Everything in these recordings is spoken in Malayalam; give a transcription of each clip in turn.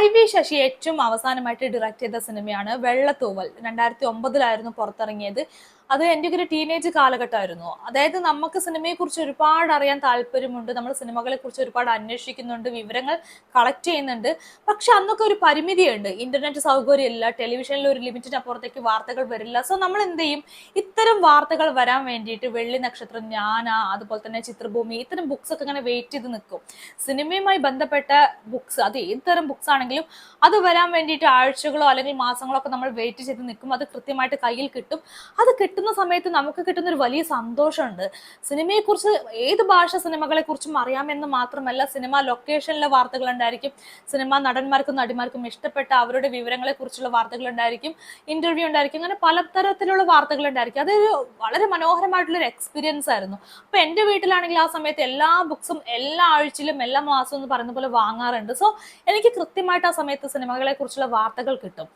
ഐ വി ശശി ഏറ്റവും അവസാനമായിട്ട് ഡിറക്റ്റ് ചെയ്ത സിനിമയാണ് വെള്ളത്തൂവൽ. രണ്ടായിരത്തി ഒമ്പതിലായിരുന്നു പുറത്തിറങ്ങിയത്. അത് എന്റെ ഒരു ടീനേജ് കാലഘട്ടമായിരുന്നു. അതായത് നമുക്ക് സിനിമയെ കുറിച്ച് ഒരുപാട് അറിയാൻ താല്പര്യമുണ്ട്. നമ്മൾ സിനിമകളെ കുറിച്ച് ഒരുപാട് അന്വേഷിക്കുന്നുണ്ട്. വിവരങ്ങൾ കളക്ട് ചെയ്യുന്നുണ്ട്. പക്ഷെ അന്നൊക്കെ ഒരു പരിമിതിയുണ്ട്. ഇന്റർനെറ്റ് സൗകര്യം ഇല്ല. ടെലിവിഷനിൽ ഒരു ലിമിറ്റിന് അപ്പുറത്തേക്ക് വാർത്തകൾ വരില്ല. സോ നമ്മൾ എന്ത് ചെയ്യും? ഇത്തരം വാർത്തകൾ വരാൻ വേണ്ടിയിട്ട് വെള്ളി നക്ഷത്രം ഞാന അതുപോലെ തന്നെ ചിത്രഭൂമി ഇത്തരം ബുക്സ് ഒക്കെ ഇങ്ങനെ വെയിറ്റ് ചെയ്ത് നിൽക്കും. സിനിമയുമായി ബന്ധപ്പെട്ട ബുക്സ് അത് ഏത് തരം ബുക്സ് ആണെങ്കിലും അത് വരാൻ വേണ്ടിയിട്ട് ആഴ്ചകളോ അല്ലെങ്കിൽ മാസങ്ങളോ ഒക്കെ നമ്മൾ വെയിറ്റ് ചെയ്ത് നിൽക്കും. അത് കൃത്യമായിട്ട് കയ്യിൽ കിട്ടും. അത് കിട്ടുന്ന സമയത്ത് നമുക്ക് കിട്ടുന്ന ഒരു വലിയ സന്തോഷമുണ്ട്. സിനിമയെ കുറിച്ച് ഏത് ഭാഷ സിനിമകളെ കുറിച്ചും അറിയാമെന്ന് മാത്രമല്ല സിനിമ ലൊക്കേഷനിലെ വാർത്തകൾ ഉണ്ടായിരിക്കും സിനിമ നടന്മാർക്കും നടിമാർക്കും ഇഷ്ടപ്പെട്ട അവരുടെ വിവരങ്ങളെ കുറിച്ചുള്ള വാർത്തകൾ ഉണ്ടായിരിക്കും. ഇന്റർവ്യൂ ഉണ്ടായിരിക്കും അങ്ങനെ പലതരത്തിലുള്ള വാർത്തകൾ ഉണ്ടായിരിക്കും അതൊരു വളരെ മനോഹരമായിട്ടുള്ള ഒരു എക്സ്പീരിയൻസ് ആയിരുന്നു. അപ്പൊ എന്റെ വീട്ടിലാണെങ്കിൽ ആ സമയത്ത് എല്ലാ ബുക്സും എല്ലാ ആഴ്ചയിലും എല്ലാ മാസവും എന്ന് പറയുന്ന പോലെ വാങ്ങാറുണ്ട്. സോ എനിക്ക് കൃത്യമായിട്ട് ആ സമയത്ത് സിനിമകളെ കുറിച്ചുള്ള വാർത്തകൾ കിട്ടും.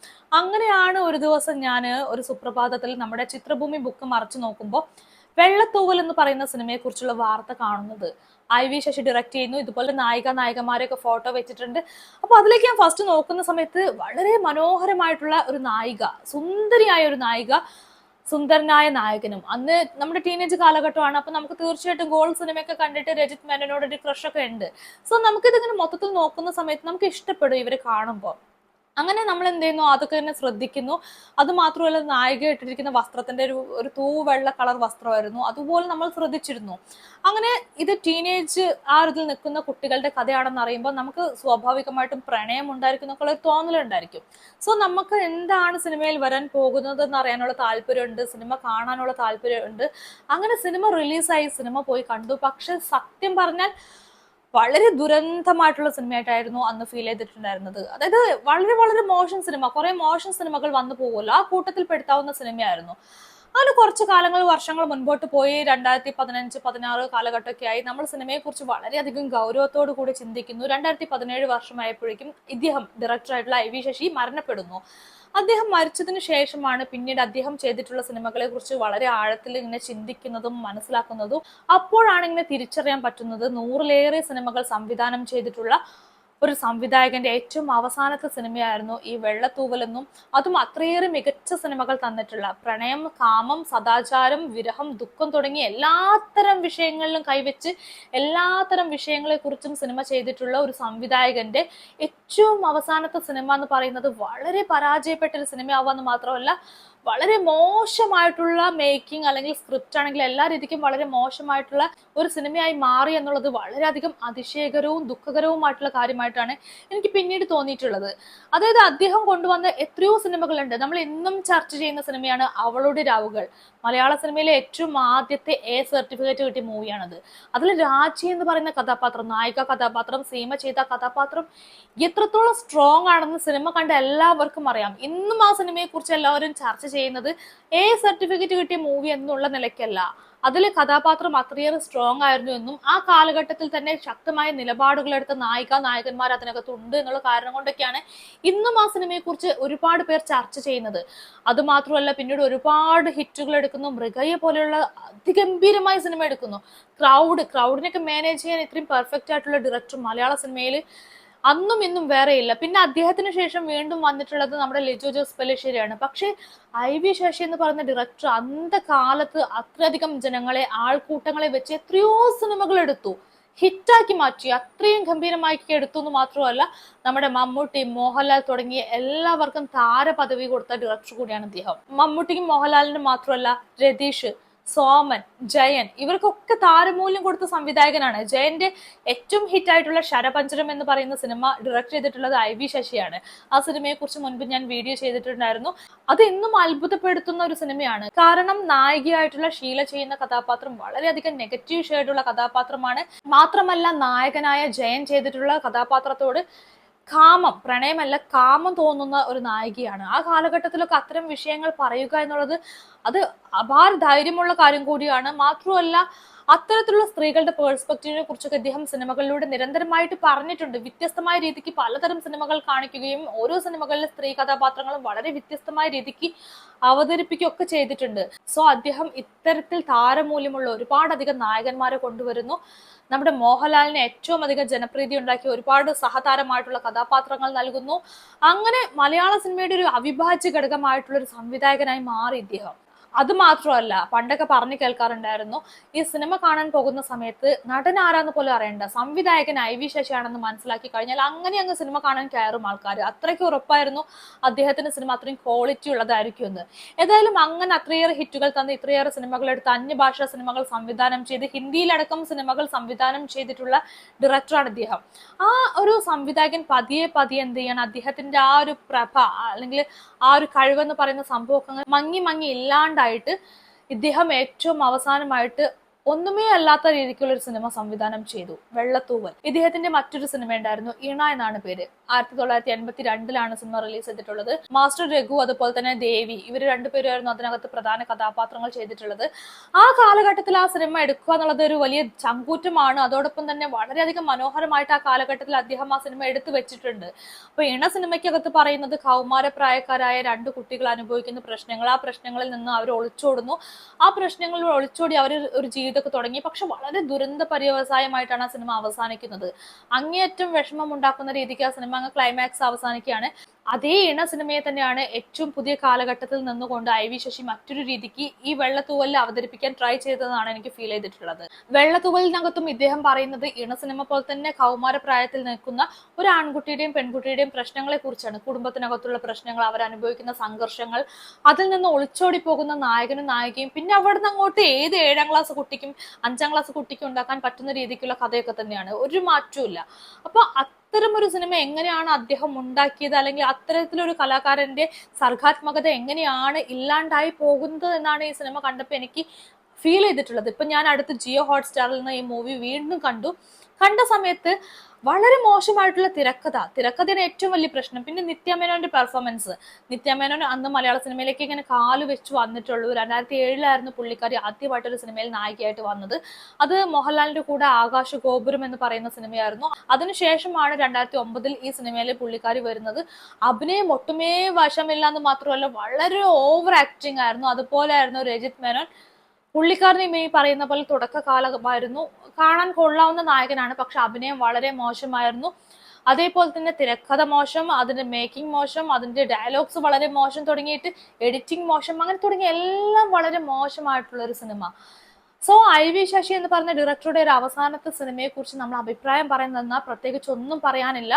അങ്ങനെയാണ് ഒരു ദിവസം ഞാൻ ഒരു സുപ്രഭാതത്തിൽ നമ്മുടെ ചിത്രഭൂമി ബുക്ക് മറിച്ചു നോക്കുമ്പോൾ വെള്ളത്തൂവൽ എന്ന് പറയുന്ന സിനിമയെ കുറിച്ചുള്ള വാർത്ത കാണുന്നത്. ഐ വി ശശി ഡയറക്റ്റ് ചെയ്യുന്നു. ഇതുപോലെ നായിക നായകന്മാരെയൊക്കെ ഫോട്ടോ വെച്ചിട്ടുണ്ട്. അപ്പൊ അതിലേക്ക് ഞാൻ ഫസ്റ്റ് നോക്കുന്ന സമയത്ത് വളരെ മനോഹരമായിട്ടുള്ള ഒരു നായിക സുന്ദരിയായ ഒരു നായിക സുന്ദരനായ നായകനും. അന്ന് നമ്മുടെ ടീനേജ് കാലഘട്ടമാണ്. അപ്പൊ നമുക്ക് തീർച്ചയായിട്ടും ഗോൾ സിനിമയൊക്കെ കണ്ടിട്ട് രജിത് മേനോനോട് ഒരു ക്രഷ് ഒക്കെ ഉണ്ട്. സോ നമുക്കിതിങ്ങനെ മൊത്തത്തിൽ നോക്കുന്ന സമയത്ത് നമുക്ക് ഇഷ്ടപ്പെടും ഇവരെ കാണുമ്പോൾ. അങ്ങനെ നമ്മൾ എന്ത് ചെയ്യുന്നു അതൊക്കെ തന്നെ ശ്രദ്ധിക്കുന്നു. അത് മാത്രമല്ല നായിക ഇട്ടിരിക്കുന്ന വസ്ത്രത്തിന്റെ ഒരു ഒരു തൂ വെള്ള കളർ വസ്ത്രമായിരുന്നു. അതുപോലെ നമ്മൾ ശ്രദ്ധിച്ചിരുന്നു. അങ്ങനെ ഇത് ടീനേജ് ആ ഇതിൽ നിൽക്കുന്ന കുട്ടികളുടെ കഥയാണെന്ന് അറിയുമ്പോൾ നമുക്ക് സ്വാഭാവികമായിട്ടും പ്രണയം ഉണ്ടായിരിക്കും എന്നൊക്കെ ഒരു തോന്നലുണ്ടായിരിക്കും. സോ നമുക്ക് എന്താണ് സിനിമയിൽ വരാൻ പോകുന്നത് എന്ന് അറിയാനുള്ള താല്പര്യമുണ്ട്. സിനിമ കാണാനുള്ള താല്പര്യമുണ്ട്. അങ്ങനെ സിനിമ റിലീസായി സിനിമ പോയി കണ്ടു. പക്ഷെ സത്യം പറഞ്ഞാൽ വളരെ ദുരന്തമായിട്ടുള്ള സിനിമയായിട്ടായിരുന്നു അന്ന് ഫീൽ ചെയ്തിട്ടുണ്ടായിരുന്നത്. അതായത് വളരെ വളരെ മോശം സിനിമ. കുറെ മോശം സിനിമകൾ വന്നു പോകുമല്ലോ ആ കൂട്ടത്തിൽ പെടുത്താവുന്ന സിനിമയായിരുന്നു. അങ്ങനെ കുറച്ച് കാലങ്ങൾ വർഷങ്ങൾ മുൻപോട്ട് പോയി രണ്ടായിരത്തി പതിനഞ്ച് പതിനാറ് കാലഘട്ടമൊക്കെ ആയി. നമ്മൾ സിനിമയെക്കുറിച്ച് വളരെയധികം ഗൗരവത്തോടു കൂടി ചിന്തിക്കുന്നു. രണ്ടായിരത്തി പതിനേഴ് വർഷമായപ്പോഴേക്കും ഇദ്ദേഹം ഡയറക്ടറായിട്ടുള്ള ഐ വി ശശി മരണപ്പെടുന്നു. അദ്ദേഹം മരിച്ചതിന് ശേഷമാണ് പിന്നീട് അദ്ദേഹം ചെയ്തിട്ടുള്ള സിനിമകളെ കുറിച്ച് വളരെ ആഴത്തിൽ ഇങ്ങനെ ചിന്തിക്കുന്നതും മനസ്സിലാക്കുന്നതും. അപ്പോഴാണ് ഇങ്ങനെ തിരിച്ചറിയാൻ പറ്റുന്നത് നൂറിലേറെ സിനിമകൾ സംവിധാനം ചെയ്തിട്ടുള്ള ഒരു സംവിധായകന്റെ ഏറ്റവും അവസാനത്തെ സിനിമയായിരുന്നു ഈ വെള്ളത്തൂവലെന്നും അതും അത്രയേറെ മികച്ച സിനിമകൾ തന്നിട്ടുള്ള പ്രണയം കാമം സദാചാരം വിരഹം ദുഃഖം തുടങ്ങി എല്ലാത്തരം വിഷയങ്ങളിലും കൈവച്ച് എല്ലാത്തരം വിഷയങ്ങളെ കുറിച്ചും സിനിമ ചെയ്തിട്ടുള്ള ഒരു സംവിധായകന്റെ ഏറ്റവും അവസാനത്തെ സിനിമ എന്ന് പറയുന്നത് വളരെ പരാജയപ്പെട്ട ഒരു സിനിമയാവാന്ന് മാത്രമല്ല വളരെ മോശമായിട്ടുള്ള മേക്കിംഗ് അല്ലെങ്കിൽ സ്ക്രിപ്റ്റ് ആണെങ്കിൽ എല്ലാ രീതിക്കും വളരെ മോശമായിട്ടുള്ള ഒരു സിനിമയായി മാറി എന്നുള്ളത് വളരെയധികം അതിശയകരവും ദുഃഖകരവുമായിട്ടുള്ള കാര്യമായിട്ടാണ് എനിക്ക് പിന്നീട് തോന്നിയിട്ടുള്ളത്. അതായത് അദ്ദേഹം കൊണ്ടുവന്ന എത്രയോ സിനിമകളുണ്ട് നമ്മൾ ഇന്നും ചർച്ച ചെയ്യുന്ന സിനിമയാണ് അവളുടെ രാവുകൾ. മലയാള സിനിമയിലെ ഏറ്റവും ആദ്യത്തെ എ സർട്ടിഫിക്കറ്റ് കിട്ടിയ മൂവിയാണത് അതിൽ രാജി എന്ന് പറയുന്ന കഥാപാത്രം നായിക കഥാപാത്രം സീമ ചെയ്ത കഥാപാത്രം എത്രത്തോളം സ്ട്രോങ് ആണെന്ന് സിനിമ കണ്ട എല്ലാവർക്കും അറിയാം. ഇന്നും ആ സിനിമയെക്കുറിച്ച് എല്ലാവരും ചർച്ച ചെയ്യുന്നത് എ സർട്ടിഫിക്കറ്റ് കിട്ടിയ മൂവി എന്നുള്ള നിലയ്ക്കല്ല. അതിലെ കഥാപാത്രം അത്രയേറെ സ്ട്രോങ് ആയിരുന്നു എന്നും ആ കാലഘട്ടത്തിൽ തന്നെ ശക്തമായ നിലപാടുകൾ എടുത്ത നായിക നായകന്മാർ അതിനകത്ത് ഉണ്ട് എന്നുള്ള കാരണം കൊണ്ടൊക്കെയാണ് ഇന്നും ആ സിനിമയെ കുറിച്ച് ഒരുപാട് പേർ ചർച്ച ചെയ്യുന്നത്. അതുമാത്രമല്ല പിന്നീട് ഒരുപാട് ഹിറ്റുകൾ എടുക്കുന്നു മൃഗയെ പോലെയുള്ള അതിഗംഭീരമായ സിനിമ എടുക്കുന്നു. ക്രൗഡ് ക്രൗഡിനൊക്കെ മാനേജ് ചെയ്യാൻ ഇത്രയും പെർഫെക്റ്റ് ആയിട്ടുള്ള ഡയറക്ടർ മലയാള സിനിമയിൽ അന്നും ഇന്നും വേറെയില്ല പിന്നെ അദ്ദേഹത്തിന് ശേഷം വീണ്ടും വന്നിട്ടുള്ളത് നമ്മുടെ ലിജോ ജോസ് പെല്ലശ്ശേരിയാണ് പക്ഷേ ഐ വി ശശി എന്ന് പറയുന്ന ഡയറക്ടർ അന്ത കാലത്ത് അത്രയധികം ജനങ്ങളെ ആൾക്കൂട്ടങ്ങളെ വെച്ച് എത്രയോ സിനിമകൾ എടുത്തു. ഹിറ്റാക്കി മാറ്റി. അത്രയും ഗംഭീരമാക്കി എടുത്തു എന്ന് മാത്രമല്ല നമ്മുടെ മമ്മൂട്ടി മോഹൻലാൽ തുടങ്ങിയ എല്ലാവർക്കും താരപദവി കൊടുത്ത ഡയറക്ടർ കൂടിയാണ് അദ്ദേഹം മമ്മൂട്ടിക്കും മോഹൻലാലിനും മാത്രമല്ല രതീഷ്. സോമൻ ജയൻ ഇവർക്കൊക്കെ താരമൂല്യം കൊടുത്ത സംവിധായകനാണ്. ജയന്റെ ഏറ്റവും ഹിറ്റായിട്ടുള്ള ശരപഞ്ചരം എന്ന് പറയുന്ന സിനിമ ഡയറക്ട് ചെയ്തിട്ടുള്ളത് ഐ വി ശശിയാണ്. ആ സിനിമയെ കുറിച്ച് മുൻപ് ഞാൻ വീഡിയോ ചെയ്തിട്ടുണ്ടായിരുന്നു. അത് എന്നും അത്ഭുതപ്പെടുത്തുന്ന ഒരു സിനിമയാണ്. കാരണം നായികയായിട്ടുള്ള ഷീല ചെയ്യുന്ന കഥാപാത്രം വളരെയധികം നെഗറ്റീവ് ഷെയ്ഡുള്ള കഥാപാത്രമാണ്. മാത്രമല്ല നായകനായ ജയൻ ചെയ്തിട്ടുള്ള കഥാപാത്രത്തോട് കാമം പ്രണയമല്ല കാമം തോന്നുന്ന ഒരു നായികയാണ്. ആ കാലഘട്ടത്തിലൊക്കെ അത്തരം വിഷയങ്ങൾ പറയുക എന്നുള്ളത് അത് അപാര ധൈര്യമുള്ള കാര്യം കൂടിയാണ്. മാത്രമല്ല അത്തരത്തിലുള്ള സ്ത്രീകളുടെ പേഴ്സ്പെക്റ്റീവിനെ കുറിച്ചൊക്കെ ഇദ്ദേഹം സിനിമകളിലൂടെ നിരന്തരമായിട്ട് പറഞ്ഞിട്ടുണ്ട്. വ്യത്യസ്തമായ രീതിക്ക് പലതരം സിനിമകൾ കാണിക്കുകയും ഓരോ സിനിമകളിലെ സ്ത്രീ കഥാപാത്രങ്ങളും വളരെ വ്യത്യസ്തമായ രീതിക്ക് അവതരിപ്പിക്കുകയൊക്കെ ചെയ്തിട്ടുണ്ട്. സോ അദ്ദേഹം ഇത്തരത്തിൽ താരമൂല്യമുള്ള ഒരുപാടധികം നായകന്മാരെ കൊണ്ടുവരുന്നു. നമ്മുടെ മോഹൻലാലിന് ഏറ്റവും അധികം ജനപ്രീതി ഉണ്ടാക്കി ഒരുപാട് സഹതാരമായിട്ടുള്ള കഥാപാത്രങ്ങൾ നൽകുന്നു. അങ്ങനെ മലയാള സിനിമയുടെ ഒരു അവിഭാജ്യ ഘടകമായിട്ടുള്ള ഒരു സംവിധായകനായി മാറി ഇദ്ദേഹം. അത് മാത്രമല്ല പണ്ടൊക്കെ പറഞ്ഞു കേൾക്കാറുണ്ടായിരുന്നു ഈ സിനിമ കാണാൻ പോകുന്ന സമയത്ത് നടൻ ആരാന്ന് പോലും അറിയണ്ട. സംവിധായകൻ ഐ വി ശശിയാണെന്ന് മനസ്സിലാക്കി കഴിഞ്ഞാൽ അങ്ങനെ അങ്ങ് സിനിമ കാണാൻ കയറും ആൾക്കാർ അത്രയ്ക്ക് ഉറപ്പായിരുന്നു അദ്ദേഹത്തിന്റെ സിനിമ അത്രയും ക്വാളിറ്റി ഉള്ളതായിരിക്കും എന്ന്. ഏതായാലും അങ്ങനെ അത്രയേറെ ഹിറ്റുകൾ തന്ന് ഇത്രയേറെ സിനിമകൾ എടുത്ത് അന്യഭാഷാ സിനിമകൾ സംവിധാനം ചെയ്ത് ഹിന്ദിയിലടക്കം സിനിമകൾ സംവിധാനം ചെയ്തിട്ടുള്ള ഡയറക്ടറാണ് അദ്ദേഹം. ആ ഒരു സംവിധായകൻ പതിയെ പതിയെ എന്ത് ചെയ്യണം? അദ്ദേഹത്തിന്റെ ആ ഒരു പ്രഭ അല്ലെങ്കിൽ ആ ഒരു കഴിവെന്ന് പറയുന്ന സംഭവമൊക്കെ മങ്ങി മങ്ങി ഇല്ലാണ്ടായിട്ട് ഇദ്ദേഹം ഏറ്റവും അവസാനമായിട്ട് ഒന്നുമേ അല്ലാത്ത രീതിക്കുള്ള ഒരു സിനിമ സംവിധാനം ചെയ്തു. വെള്ളത്തൂവൽ. ഇദ്ദേഹത്തിന്റെ മറ്റൊരു സിനിമ ഉണ്ടായിരുന്നു ഇണ എന്നാണ് പേര്. ആയിരത്തി തൊള്ളായിരത്തി എൺപത്തി രണ്ടിലാണ് സിനിമ റിലീസ് ചെയ്തിട്ടുള്ളത്. മാസ്റ്റർ രഘു അതുപോലെ തന്നെ ദേവി ഇവർ രണ്ടുപേരുമായിരുന്നു അതിനകത്ത് പ്രധാന കഥാപാത്രങ്ങൾ ചെയ്തിട്ടുള്ളത്. ആ കാലഘട്ടത്തിൽ ആ സിനിമ എടുക്കുക എന്നുള്ളത് ഒരു വലിയ ചങ്കൂറ്റമാണ്. അതോടൊപ്പം തന്നെ വളരെയധികം മനോഹരമായിട്ട് ആ കാലഘട്ടത്തിൽ അദ്ദേഹം ആ സിനിമ എടുത്തു വെച്ചിട്ടുണ്ട്. അപ്പൊ ഇണ സിനിമയ്ക്കകത്ത് പറയുന്നത് കൗമാരപ്രായക്കാരായ രണ്ട് കുട്ടികൾ അനുഭവിക്കുന്ന പ്രശ്നങ്ങൾ. ആ പ്രശ്നങ്ങളിൽ നിന്ന് അവർ ഒളിച്ചോടുന്നു. ആ പ്രശ്നങ്ങളിൽ ഒളിച്ചോടി അവർ ഒരു ജീവിതമൊക്കെ തുടങ്ങി. പക്ഷെ വളരെ ദുരന്ത പര്യവസായമായിട്ടാണ് ആ സിനിമ അവസാനിക്കുന്നത്. അങ്ങേയറ്റം വിഷമം ഉണ്ടാക്കുന്ന രീതിക്ക് ആ സിനിമ അങ്ങ് ക്ലൈമാക്സ് അവസാനിക്കുകയാണ്. അതേ ഇണ സിനിമയെ തന്നെയാണ് ഏറ്റവും പുതിയ കാലഘട്ടത്തിൽ നിന്നുകൊണ്ട് ഐ വി ശശി മറ്റൊരു രീതിക്ക് ഈ വെള്ളത്തൂവലിൽ അവതരിപ്പിക്കാൻ ട്രൈ ചെയ്തതെന്നാണ് എനിക്ക് ഫീൽ ചെയ്തിട്ടുള്ളത്. വെള്ളത്തൂവലിനകത്തും ഇദ്ദേഹം പറയുന്നത് ഇണ സിനിമ പോലെ തന്നെ കൗമാര പ്രായത്തിൽ നിൽക്കുന്ന ഒരു ആൺകുട്ടിയുടെയും പെൺകുട്ടിയുടെയും പ്രശ്നങ്ങളെ കുറിച്ചാണ് കുടുംബത്തിനകത്തുള്ള പ്രശ്നങ്ങൾ അവർ അനുഭവിക്കുന്ന സംഘർഷങ്ങൾ അതിൽ നിന്ന് ഒളിച്ചോടി പോകുന്ന നായകനും നായികയും പിന്നെ അവിടുന്ന് അങ്ങോട്ട് ഏത് ഏഴാം ക്ലാസ് കുട്ടിക്കും അഞ്ചാം ക്ലാസ് കുട്ടിക്കും ഉണ്ടാക്കാൻ പറ്റുന്ന രീതിക്കുള്ള കഥയൊക്കെ തന്നെയാണ്. ഒരു മാറ്റവും ഇല്ല അപ്പൊ അത്തരം ഒരു സിനിമ എങ്ങനെയാണ് അദ്ദേഹം ഉണ്ടാക്കിയത്? അല്ലെങ്കിൽ അത്തരത്തിലൊരു കലാകാരന്റെ സർഗാത്മകത എങ്ങനെയാണ് ഇല്ലാണ്ടായി പോകുന്നത് എന്നാണ് ഈ സിനിമ കണ്ടപ്പോൾ എനിക്ക് ഫീൽ ചെയ്തിട്ടുള്ളത്. ഇപ്പൊ ഞാൻ അടുത്ത് ജിയോ ഹോട്ട്സ്റ്റാറിൽ നിന്ന് ഈ മൂവി വീണ്ടും കണ്ടു. കണ്ട സമയത്ത് വളരെ മോശമായിട്ടുള്ള തിരക്കഥ. തിരക്കഥയാണ് ഏറ്റവും വലിയ പ്രശ്നം. പിന്നെ നിത്യമേനോന്റെ പെർഫോമൻസ് നിത്യമേനോൻ അന്ന് മലയാള സിനിമയിലേക്ക് ഇങ്ങനെ കാൽ വെച്ച് വന്നിട്ടുള്ളൂ രണ്ടായിരത്തി ഏഴിലായിരുന്നു പുള്ളിക്കാരി ആദ്യമായിട്ടൊരു സിനിമയിൽ നായികയായിട്ട് വന്നത്. അത് മോഹൻലാലിന്റെ കൂടെ ആകാശ ഗോപുരം എന്ന് പറയുന്ന സിനിമയായിരുന്നു. അതിനുശേഷമാണ് രണ്ടായിരത്തി ഒമ്പതിൽ ഈ സിനിമയിലെ പുള്ളിക്കാരി വരുന്നത്. അഭിനയം ഒട്ടുമേ വശമില്ലാന്ന് മാത്രമല്ല വളരെ ഓവർ ആക്ടിങ് ആയിരുന്നു. അതുപോലെ ആയിരുന്നു രജിത് മേനോൻ. പുള്ളിക്കാരനെയും ഈ പറയുന്ന പോലെ തുടക്കകാലമായിരുന്നു. കാണാൻ കൊള്ളാവുന്ന നായകനാണ് പക്ഷെ അഭിനയം വളരെ മോശമായിരുന്നു. അതേപോലെ തന്നെ തിരക്കഥ മോശം അതിന്റെ മേക്കിംഗ് മോശം അതിന്റെ ഡയലോഗ്സ് വളരെ മോശം തുടങ്ങിയിട്ട് എഡിറ്റിംഗ് മോശം അങ്ങനെ തുടങ്ങി എല്ലാം വളരെ മോശമായിട്ടുള്ള ഒരു cinema so I V Sasi എന്ന് പറഞ്ഞ ഡയറക്ടറുടെ ഒരു അവസാനത്തെ സിനിമയെ കുറിച്ച് നമ്മൾ അഭിപ്രായം പറയുന്നതെന്നാൽ പ്രത്യേകിച്ച് ഒന്നും പറയാനില്ല.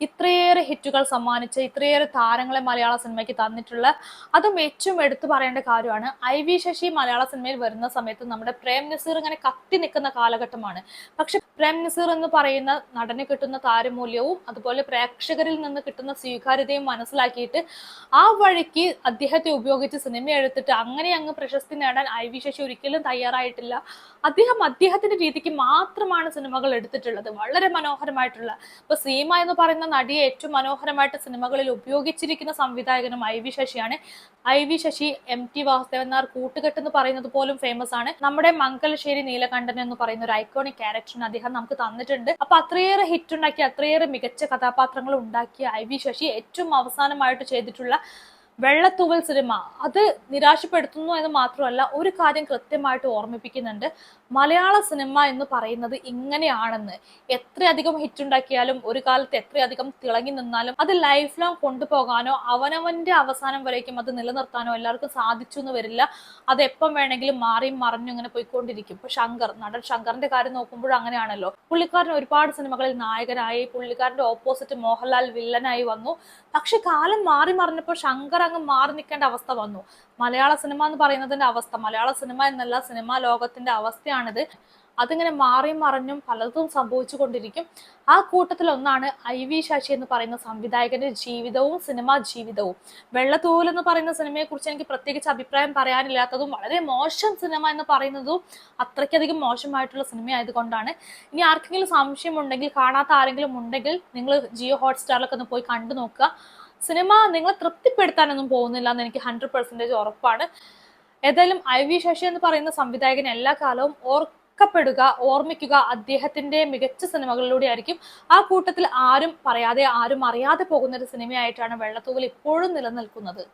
ഇത്രയേറെ ഹിറ്റുകൾ സമ്മാനിച്ച ഇത്രയേറെ താരങ്ങളെ മലയാള സിനിമയ്ക്ക് തന്നിട്ടുള്ള അതും ഏറ്റവും എടുത്തു പറയേണ്ട കാര്യമാണ് ഐ വി ശശി മലയാള സിനിമയിൽ വരുന്ന സമയത്ത് നമ്മുടെ പ്രേം നസീർ ഇങ്ങനെ കത്തി നിൽക്കുന്ന കാലഘട്ടമാണ്. പക്ഷെ പ്രേം നസീർ എന്ന് പറയുന്ന നടന് കിട്ടുന്ന താരമൂല്യവും അതുപോലെ പ്രേക്ഷകരിൽ നിന്ന് കിട്ടുന്ന സ്വീകാര്യതയും മനസ്സിലാക്കിയിട്ട് ആ വഴിക്ക് അദ്ദേഹത്തെ ഉപയോഗിച്ച് സിനിമ എടുത്തിട്ട് അങ്ങനെ അങ്ങ് പ്രശസ്തി നേടാൻ ഐ വി ശശി ഒരിക്കലും തയ്യാറായിട്ടില്ല. അദ്ദേഹം അദ്ദേഹത്തിന്റെ രീതിക്ക് മാത്രമാണ് സിനിമകൾ എടുത്തിട്ടുള്ളത്. വളരെ മനോഹരമായിട്ടുള്ള ഇപ്പൊ സീമ എന്ന് പറയുന്ന നടിയെ ഏറ്റവും മനോഹരമായിട്ട് സിനിമകളിൽ ഉപയോഗിച്ചിരിക്കുന്ന സംവിധായകനും ഐ വി ശശിയാണ്. I V Sasi M T Vasudevan Nair കൂട്ടുകെട്ട് എന്ന് പറയുന്നത് പോലും ഫേമസ് ആണ്. നമ്മുടെ മംഗലശ്ശേരി നീലകണ്ഠൻ എന്ന് പറയുന്ന ഒരു ഐക്കോണിക് ക്യാരക്ടറിന് അദ്ദേഹം നമുക്ക് തന്നിട്ടുണ്ട്. അപ്പൊ അത്രയേറെ ഹിറ്റ് ഉണ്ടാക്കി അത്രയേറെ മികച്ച കഥാപാത്രങ്ങൾ ഉണ്ടാക്കിയ ഐ വി ശശി ഏറ്റവും അവസാനമായിട്ട് ചെയ്തിട്ടുള്ള വെള്ളത്തൂവൽ സിനിമ. അത് നിരാശപ്പെടുത്തുന്നു എന്ന് മാത്രമല്ല ഒരു കാര്യം കൃത്യമായിട്ട് ഓർമ്മിപ്പിക്കുന്നുണ്ട്. മലയാള സിനിമ എന്ന് പറയുന്നത് ഇങ്ങനെയാണെന്ന്. എത്രയധികം ഹിറ്റ് ഉണ്ടാക്കിയാലും ഒരു കാലത്ത് എത്രയധികം തിളങ്ങി നിന്നാലും അത് ലൈഫ് ലോങ് കൊണ്ടുപോകാനോ അവനവന്റെ അവസാനം വരേക്കും അത് നിലനിർത്താനോ എല്ലാവർക്കും സാധിച്ചു എന്ന് വരില്ല. അത് എപ്പം വേണമെങ്കിലും മാറിയും മറിഞ്ഞും ഇങ്ങനെ പോയിക്കൊണ്ടിരിക്കും. ഇപ്പൊ ശങ്കർ നടൻ ശങ്കറിന്റെ കാര്യം നോക്കുമ്പോഴും അങ്ങനെയാണല്ലോ. പുള്ളിക്കാരൻ ഒരുപാട് സിനിമകളിൽ നായകനായി പുള്ളിക്കാരന്റെ ഓപ്പോസിറ്റ് മോഹൻലാൽ വില്ലനായി വന്നു. പക്ഷെ കാലം മാറി മറിഞ്ഞപ്പോൾ ശങ്കർ അങ്ങ് മാറി നിൽക്കേണ്ട അവസ്ഥ വന്നു. മലയാള സിനിമ എന്ന് പറയുന്നതിന്റെ അവസ്ഥ മലയാള സിനിമ എന്നല്ല സിനിമാ ലോകത്തിന്റെ അവസ്ഥയാണിത്. അതിങ്ങനെ മാറിയും മറിഞ്ഞും പലതും സംഭവിച്ചു കൊണ്ടിരിക്കും. ആ കൂട്ടത്തിൽ ഒന്നാണ് ഐ വി ശശി എന്ന് പറയുന്ന സംവിധായകന്റെ ജീവിതവും സിനിമാ ജീവിതവും. വെള്ളത്തൂവൽ എന്ന് പറയുന്ന സിനിമയെ കുറിച്ച് എനിക്ക് പ്രത്യേകിച്ച് അഭിപ്രായം പറയാനില്ലാത്തതും വളരെ മോശം സിനിമ എന്ന് പറയുന്നതും അത്രയ്ക്കധികം മോശമായിട്ടുള്ള സിനിമ ആയതുകൊണ്ടാണ് ഇനി ആർക്കെങ്കിലും സംശയമുണ്ടെങ്കിൽ കാണാത്ത ആരെങ്കിലും ഉണ്ടെങ്കിൽ നിങ്ങൾ ജിയോ ഹോട്ട്സ്റ്റാറിലൊക്കെ ഒന്ന് പോയി കണ്ടു നോക്കുക. സിനിമ നിങ്ങളെ തൃപ്തിപ്പെടുത്താനൊന്നും പോകുന്നില്ല എന്ന് എനിക്ക് ഹൺഡ്രഡ് പെർസെന്റേജ് ഉറപ്പാണ്. ഏതായാലും ഐ വി ശശി എന്ന് പറയുന്ന സംവിധായകൻ എല്ലാ കാലവും ഓർക്കപ്പെടുക ഓർമ്മിക്കുക അദ്ദേഹത്തിന്റെ മികച്ച സിനിമകളിലൂടെ ആയിരിക്കും. ആ കൂട്ടത്തിൽ ആരും പറയാതെ ആരും അറിയാതെ പോകുന്ന ഒരു സിനിമയായിട്ടാണ് വെള്ളത്തൂവൽ ഇപ്പോഴും നിലനിൽക്കുന്നത്.